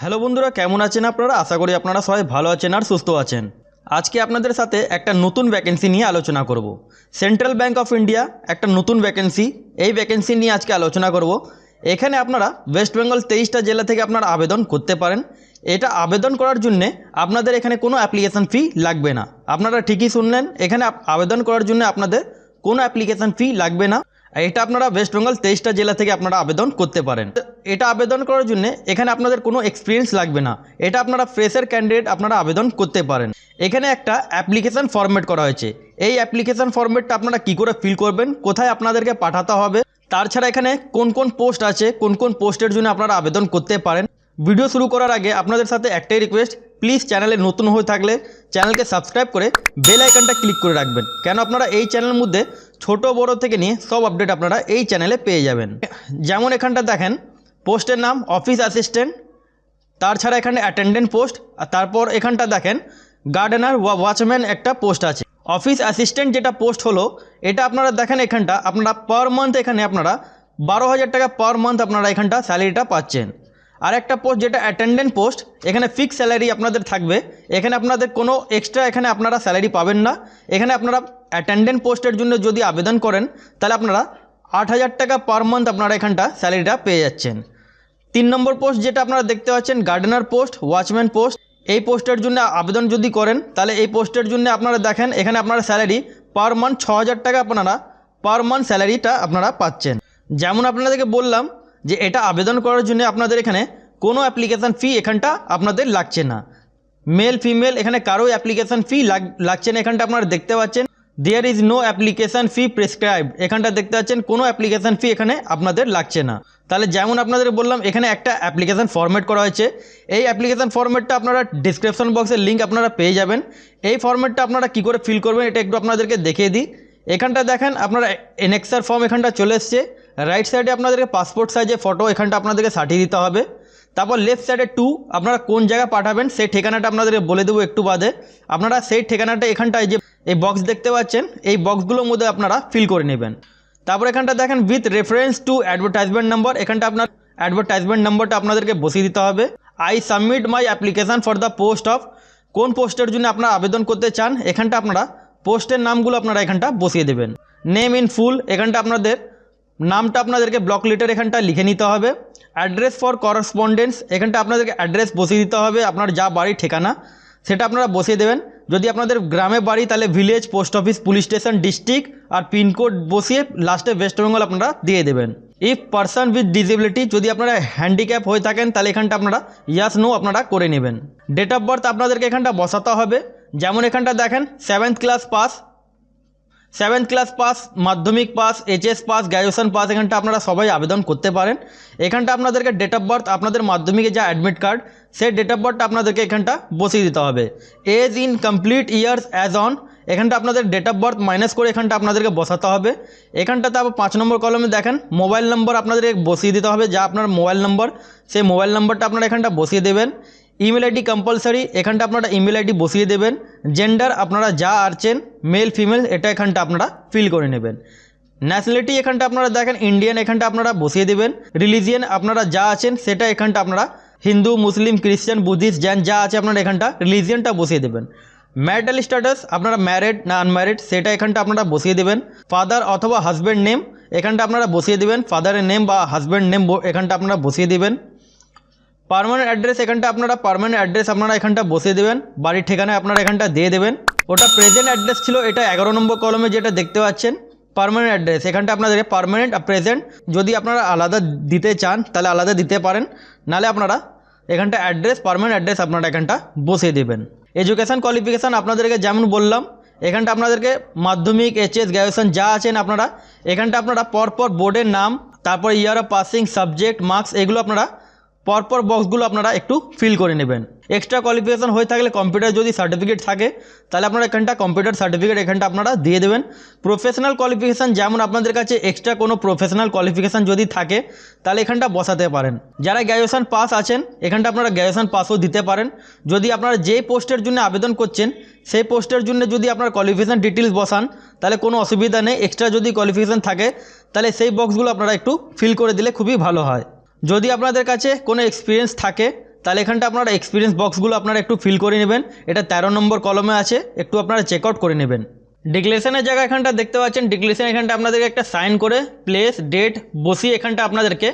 Hello বন্ধুরা, কেমন আছেন আপনারা? আশা করি আপনারা সবাই ভালো আছেন আর সুস্থ আছেন। আজকে আপনাদের সাথে একটা নতুন ভ্যাকেন্সি নিয়ে আলোচনা করব। সেন্ট্রাল ব্যাংক অফ ইন্ডিয়া একটা নতুন ভ্যাকেন্সি এই ভ্যাকেন্সি নিয়ে আজকে আলোচনা করব। এখানে আপনারা ওয়েস্ট বেঙ্গল তেইশটা জেলা থেকে আপনারা আবেদন করতে পারেন। এটা আবেদন করার জন্যে আপনাদের এখানে কোনো অ্যাপ্লিকেশান ফি লাগবে না। আপনারা ঠিকই শুনলেন, এখানে আবেদন করার জন্য আপনাদের কোনো অ্যাপ্লিকেশান ফি লাগবে না। এটা আপনারা ওয়েস্ট বেঙ্গল তেইশটা জেলা থেকে আপনারা আবেদন করতে পারেন। এটা আবেদন করার জন্য এখানে আপনাদের কোনো এক্সপিরিয়েন্স লাগবে না। এটা আপনারা ফ্রেশার ক্যান্ডিডেট আপনারা আবেদন করতে পারেন। এখানে একটা অ্যাপ্লিকেশান ফর্মেট করা হয়েছে। এই অ্যাপ্লিকেশান ফর্মেটটা আপনারা কি করে ফিল করবেন? কোথায় আপনাদেরকে পাঠাতে হবে? তাছাড়া এখানে কোন কোন পোস্ট আছে, কোন কোন পোস্টের জন্য আপনারা আবেদন করতে পারেন। ভিডিও শুরু করার আগে আপনাদের সাথে একটাই রিকোয়েস্ট প্লিজ চ্যানেলে নতুন হয়ে থাকলে চ্যানেলকে সাবস্ক্রাইব করে বেল আইকনটা ক্লিক করে রাখবেন। কেন আপনারা এই চ্যানেলের মধ্যে ছোট, বড় থেকে নিয়ে সব আপডেট আপনারা এই চ্যানেলে পেয়ে যাবেন। যেমন এখানটা দেখেন পোস্টের নাম অফিস অ্যাসিস্ট্যান্ট, তার ছাড়া এখানে অ্যাটেন্ডেন্ট পোস্ট, আর তারপর এখানটা দেখেন, গার্ডেনার ওয়াচম্যান একটা পোস্ট আছে। অফিস অ্যাসিস্ট্যান্ট যেটা পোস্ট হলো, এটা আপনারা দেখেন এখানটা, আপনারা পার মান্থ এখানে আপনারা বারো হাজার টাকা পার মান্থ আপনারা এখানটা স্যালারিটা পাচ্ছেন। আর একটা পোস্ট যেটা অ্যাটেন্ডেন্ট পোস্ট, এখানে ফিক্স স্যালারি আপনাদের থাকবে। এখানে আপনাদের কোনো এক্সট্রা এখানে আপনারা স্যালারি পাবেন না। এখানে আপনারা অ্যাটেন্ডেন্ট পোস্টের জন্য যদি আবেদন করেন, তাহলে আপনারা আট হাজার টাকা পার মান্থ আপনারা এখানটা স্যালারিটা পেয়ে যাচ্ছেন। তিন নম্বর পোস্ট যেটা আপনারা দেখতে পাচ্ছেন গার্ডেনার পোস্ট ওয়াচম্যান পোস্ট এই পোস্টের জন্য আবেদন যদি করেন, তাহলে এই পোস্টের জন্য আপনারা দেখেন, এখানে আপনারা স্যালারি পার মান্থ ছ হাজার টাকা আপনারা পার মান্থ স্যালারিটা আপনারা পাচ্ছেন। যেমন আপনাদেরকে বললাম যে এটা আবেদন করার জন্য আপনাদের এখানে কোনো অ্যাপ্লিকেশান ফি এখানটা আপনাদের লাগছে না। মেল ফিমেল এখানে কারও অ্যাপ্লিকেশান ফি লাগছে না, এখানটা আপনারা দেখতে পাচ্ছেন। There is no application fee prescribed এখানটা দেখতে পাচ্ছেন, কোনো অ্যাপ্লিকেশান ফি এখানে আপনাদের লাগছে না। তাহলে যেমন আপনাদের বললাম, এখানে একটা অ্যাপ্লিকেশান ফরম্যাট করা হয়েছে। এই অ্যাপ্লিকেশান ফরম্যাটটা আপনারা ডিসক্রিপশন বক্সের লিঙ্ক আপনারা পেয়ে যাবেন। এই ফরম্যাটটা আপনারা কী করে ফিল করবেন, এটা একটু আপনাদেরকে দেখিয়ে দিই। এখানটা দেখেন, আপনারা এনএক্সার ফর্ম এখানটা চলে এসছে। রাইট সাইডে আপনাদেরকে পাসপোর্ট সাইজে ফটো এখানটা আপনাদেরকে সাটিয়ে দিতে হবে। তারপর লেফট সাইডে টু আপনারা কোন জায়গায় পাঠাবেন, সেই ঠিকানাটা আপনাদেরকে বলে দেবো একটু বাদে। আপনারা সেই ঠিকানাটা এখানটায় যে, এই বক্স দেখতে পাচ্ছেন, এই বক্সগুলোর মধ্যে আপনারা ফিল করে নেবেন। তারপর এখানটা দেখেন with reference to advertisement number এখানটা আপনার অ্যাডভার্টাইজমেন্ট নাম্বারটা আপনাদেরকে বসিয়ে দিতে হবে। I submit my application for the post of কোন পোস্টের জন্য আপনারা আবেদন করতে চান, এখানটা আপনারা পোস্টের নামগুলো আপনারা এখানটা বসিয়ে দেবেন। নেম ইন ফুল এখানটা আপনাদের নামটা আপনাদেরকে ব্লক লিটার এখানটা লিখে নিতে হবে। অ্যাড্রেস ফর করসপন্ডেন্স এখানটা আপনাদেরকে অ্যাড্রেস বসিয়ে দিতে হবে, আপনার যা বাড়ির ঠিকানা, সেটা আপনারা বসিয়ে দেবেন। যদি আপনাদের গ্রামে বাড়ি, তাহলে village post office police station district আর পিনকোড বসিয়ে লাস্টে ওয়েস্ট বেঙ্গল আপনারা দিয়ে দেবেন। ইফ পার্সন উইথ ডিসেবিলিটি যদি আপনারা হ্যান্ডিক্যাপ হয়ে থাকেন, তাহলে এখানটা আপনারা ইয়াস নো আপনারা করে নেবেন। ডেট অফ বার্থ আপনাদেরকে এখানটা বসাতে হবে। যেমন এখানটা দেখেন seventh class pass seventh class pass Madhyamik pass HS pass graduation pass এখানটা আপনারা সবাই আবেদন করতে পারেন। এখানটা আপনাদেরকে ডেট অফ বার্থ আপনাদের মাধ্যমিকে যা অ্যাডমিট কার্ড সেই ডেট অফ বার্থটা আপনাদেরকে এখানটা বসিয়ে দিতে হবে। Age in complete years as on এখানটা আপনাদের ডেট অফ বার্থ মাইনাস করে এখানটা আপনাদেরকে বসাতে হবে। এখানটাতে আবার পাঁচ নম্বর কলমে দেখেন মোবাইল নম্বর আপনাদেরকে বসিয়ে দিতে হবে, যা আপনার মোবাইল নম্বর সেই মোবাইল নম্বরটা আপনারা এখানটা বসিয়ে দেবেন। ইমেল আইডি কম্পালসারি এখানটা আপনারা ইমেল আইডি বসিয়ে দেবেন। জেন্ডার আপনারা যা আছেন মেল ফিমেল এটা এখানটা আপনারা ফিল করে নেবেন। ন্যাশনালিটি এখানটা আপনারা দেখেন ইন্ডিয়ান এখানটা আপনারা বসিয়ে দেবেন। রিলিজিয়ান আপনারা যা আছেন, সেটা এখানটা আপনারা হিন্দু, মুসলিম, খ্রিস্টান, বুদ্ধিস্ট জৈন যা আছে আপনারা এখানটা রিলিজিয়ানটা বসিয়ে দেবেন। ম্যারিটাল স্ট্যাটাস আপনারা ম্যারিড না আনম্যারিড সেটা এখানটা আপনারা বসিয়ে দেবেন। ফাদার অথবা হাজব্যান্ড নেম এখানটা আপনারা বসিয়ে দেবেন। ফাদারের নেম বা হাজব্যান্ড নেম এখানটা আপনারা বসিয়ে দেবেন। পারমানেন্ট অ্যাড্রেস এখানটা আপনারা পারমানেন্ট অ্যাড্রেস আপনারা এখানটা বসিয়ে দেবেন। বাড়ির ঠিকানায় আপনারা এখানটা দিয়ে দেবেন। ওটা প্রেজেন্ট অ্যাড্রেস ছিল, এটা এগারো নম্বর কলমে যেটা দেখতে পাচ্ছেন পারমানেন্ট অ্যাড্রেস এখানটা আপনাদেরকে পারমানেন্ট আর প্রেজেন্ট যদি আপনারা আলাদা দিতে চান, তাহলে আলাদা দিতে পারেন। নালে আপনারা এখানটা অ্যাড্রেস পারমানেন্ট অ্যাড্রেস আপনারা এখানটা বসিয়ে দেবেন। এডুকেশান কোয়ালিফিকেশান আপনাদেরকে যেমন বললাম, এখানটা আপনাদেরকে মাধ্যমিক এইচএস গ্র্যাজুয়েশন যা আছেন আপনারা, এখানটা আপনারা পরপর বোর্ডের নাম, তারপর year of passing subject marks এগুলো আপনারা পরপর বক্সগুলো আপনারা একটু ফিল করে নেবেন। এক্সট্রা কোয়ালিফিকেশান হয়ে থাকলে কম্পিউটার যদি সার্টিফিকেট থাকে, তাহলে আপনারা এখানটা কম্পিউটার সার্টিফিকেট এখানটা আপনারা দিয়ে দেবেন। প্রফেশনাল কোয়ালিফিকেশান যেমন আপনাদের কাছে এক্সট্রা কোনো প্রফেশনাল কোয়ালিফিকেশান যদি থাকে, তাহলে এখানটা বসাতে পারেন। যারা গ্র্যাজুয়েশন পাস আছেন, এখানটা আপনারা গ্র্যাজুয়েশন পাসও দিতে পারেন। যদি আপনারা যেই পোস্টের জন্য আবেদন করছেন, সেই পোস্টের জন্য যদি আপনার কোয়ালিফিকেশান ডিটেলস বসান, তাহলে কোনো অসুবিধা নেই। এক্সট্রা যদি কোয়ালিফিকেশান থাকে, তাহলে সেই বক্সগুলো আপনারা একটু ফিল করে দিলে খুবই ভালো হয়। যদি আপনাদের কাছে কোনো এক্সপিরিয়েন্স থাকে, তাহলে এখানটা আপনারা এক্সপিরিয়েন্স বক্সগুলো আপনারা একটু ফিল করে নেবেন। এটা তেরো নম্বর কলমে আছে, একটু আপনারা চেক আউট করে নেবেন। ডিক্লেশনের জায়গা এখানটা দেখতে পাচ্ছেন। ডিক্লেশন এখানটা আপনাদেরকে একটা সাইন করে প্লেস ডেট বসিয়ে এখানটা আপনাদেরকে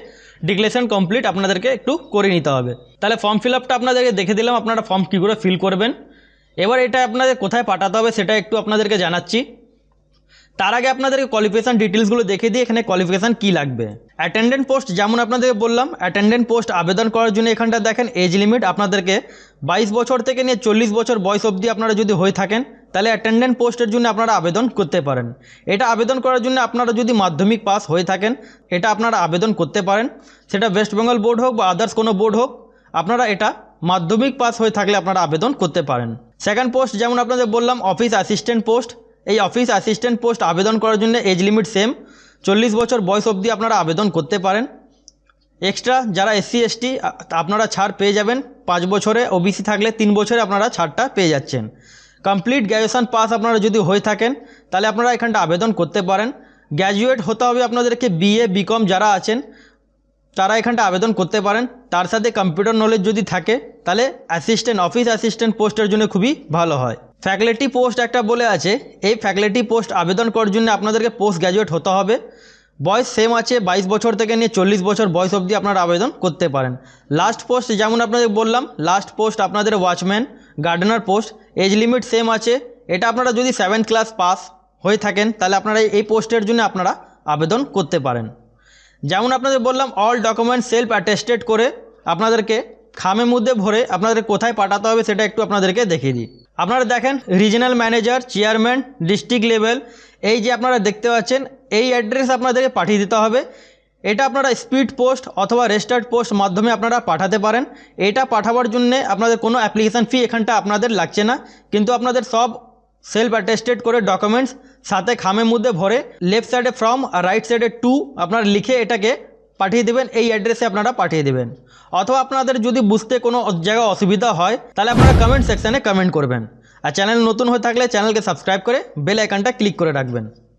ডিক্লেশন কমপ্লিট আপনাদেরকে একটু করে নিতে হবে। তাহলে ফর্ম ফিল আপটা আপনাদেরকে দেখে দিলাম, আপনারা ফর্ম কী করে ফিল করবেন। এবার এটা আপনাদের কোথায় পাঠাতে হবে, সেটা একটু আপনাদেরকে জানাচ্ছি। তার আগে আপনাদেরকে কোয়ালিফিকেশান ডিটেলসগুলো দেখে দিয়ে এখানে কোয়ালিফিকেশান কী লাগবে। অ্যাটেন্ডেন্ট পোস্ট যেমন আপনাদেরকে বললাম অ্যাটেন্ডেন্ট পোস্ট আবেদন করার জন্য এখানটা দেখেন এজ লিমিট আপনাদেরকে বাইশ বছর থেকে নিয়ে চল্লিশ বছর বয়স অবধি আপনারা যদি হয়ে থাকেন, তাহলে অ্যাটেন্ডেন্ট পোস্টের জন্য আপনারা আবেদন করতে পারেন। এটা আবেদন করার জন্য আপনারা যদি মাধ্যমিক পাস হয়ে থাকেন, এটা আপনারা আবেদন করতে পারেন। সেটা ওয়েস্ট বেঙ্গল বোর্ড হোক বা আদার্স কোনো বোর্ড হোক, আপনারা এটা মাধ্যমিক পাস হয়ে থাকলে আপনারা আবেদন করতে পারেন। সেকেন্ড পোস্ট যেমন আপনাদের বললাম অফিস অ্যাসিস্ট্যান্ট পোস্ট এই অফিস অ্যাসিস্ট্যান্ট পোস্ট আবেদন করার জন্য এজ লিমিট সেম চল্লিশ বছর বয়স অবধি আপনারা আবেদন করতে পারেন। এক্সট্রা যারা এসসি এসটি আপনারা ছাড় পেয়ে যাবেন। পাঁচ বছরে ওবিসি থাকলে তিন বছরে আপনারা ছাড়টা পেয়ে যাচ্ছেন। কমপ্লিট গ্র্যাজুয়েশন পাস আপনারা যদি হয়ে থাকেন, তাহলে আপনারা এখানটা আবেদন করতে পারেন। গ্র্যাজুয়েট হতে হবে আপনাদেরকে বিএ বিকম যারা আছেন। তারা এখানটা আবেদন করতে পারেন। তার সাথে কম্পিউটার নলেজ যদি থাকে, তাহলে অ্যাসিস্ট্যান্ট অফিস অ্যাসিস্ট্যান্ট পোস্টের জন্য খুবই ভালো হয়। ফ্যাকাল্টি পোস্ট একটা বলে আছে, এই ফ্যাকাল্টি পোস্ট আবেদন করার জন্য আপনাদেরকে পোস্ট গ্র্যাজুয়েট হতে হবে। বয়স সেম আছে, বাইশ বছর থেকে নিয়ে চল্লিশ বছর বয়স অবধি আপনারা আবেদন করতে পারেন। লাস্ট পোস্ট যেমন আপনাদের বললাম লাস্ট পোস্ট আপনাদের watchman gardener post age limit same আছে। এটা আপনারা যদি সেভেন্থ ক্লাস পাস হয়ে থাকেন, তাহলে আপনারা এই পোস্টের জন্য আপনারা আবেদন করতে পারেন। যেমন আপনাদের বললাম অল ডকুমেন্ট সেলফ অ্যাটেস্টেড করে আপনাদেরকে খামের মধ্যে ভরে আপনাদের কোথায় পাঠাতে হবে সেটা একটু আপনাদেরকে দেখিয়ে দিই। আপনারা দেখেন regional manager chairman district level এই যে আপনারা দেখতে পাচ্ছেন, এই অ্যাড্রেস আপনাদেরকে পাঠিয়ে দিতে হবে। এটা আপনারা স্পিড পোস্ট অথবা রেজিস্টার্ড পোস্ট মাধ্যমে আপনারা পাঠাতে পারেন। এটা পাঠাবার জন্যে আপনাদের কোনো অ্যাপ্লিকেশান ফি এখানটা আপনাদের লাগছে না। কিন্তু আপনাদের সব সেলফ অ্যাটেস্টেড করে ডকুমেন্টস সাথে খামের মধ্যে ভরে লেফট সাইডে ফ্রম আর রাইট সাইডে টু আপনারা লিখে এটাকে পাঠিয়ে দেবেন, এই অ্যাড্রেসে আপনারা পাঠিয়ে দেবেন। অথবা আপনাদের যদি বুঝতে কোনো জায়গায় অসুবিধা হয়, তাহলে আপনারা কমেন্ট সেকশানে কমেন্ট করবেন। আর চ্যানেল নতুন হয়ে থাকলে চ্যানেলকে সাবস্ক্রাইব করে বেল আইকনটা ক্লিক করে রাখবেন।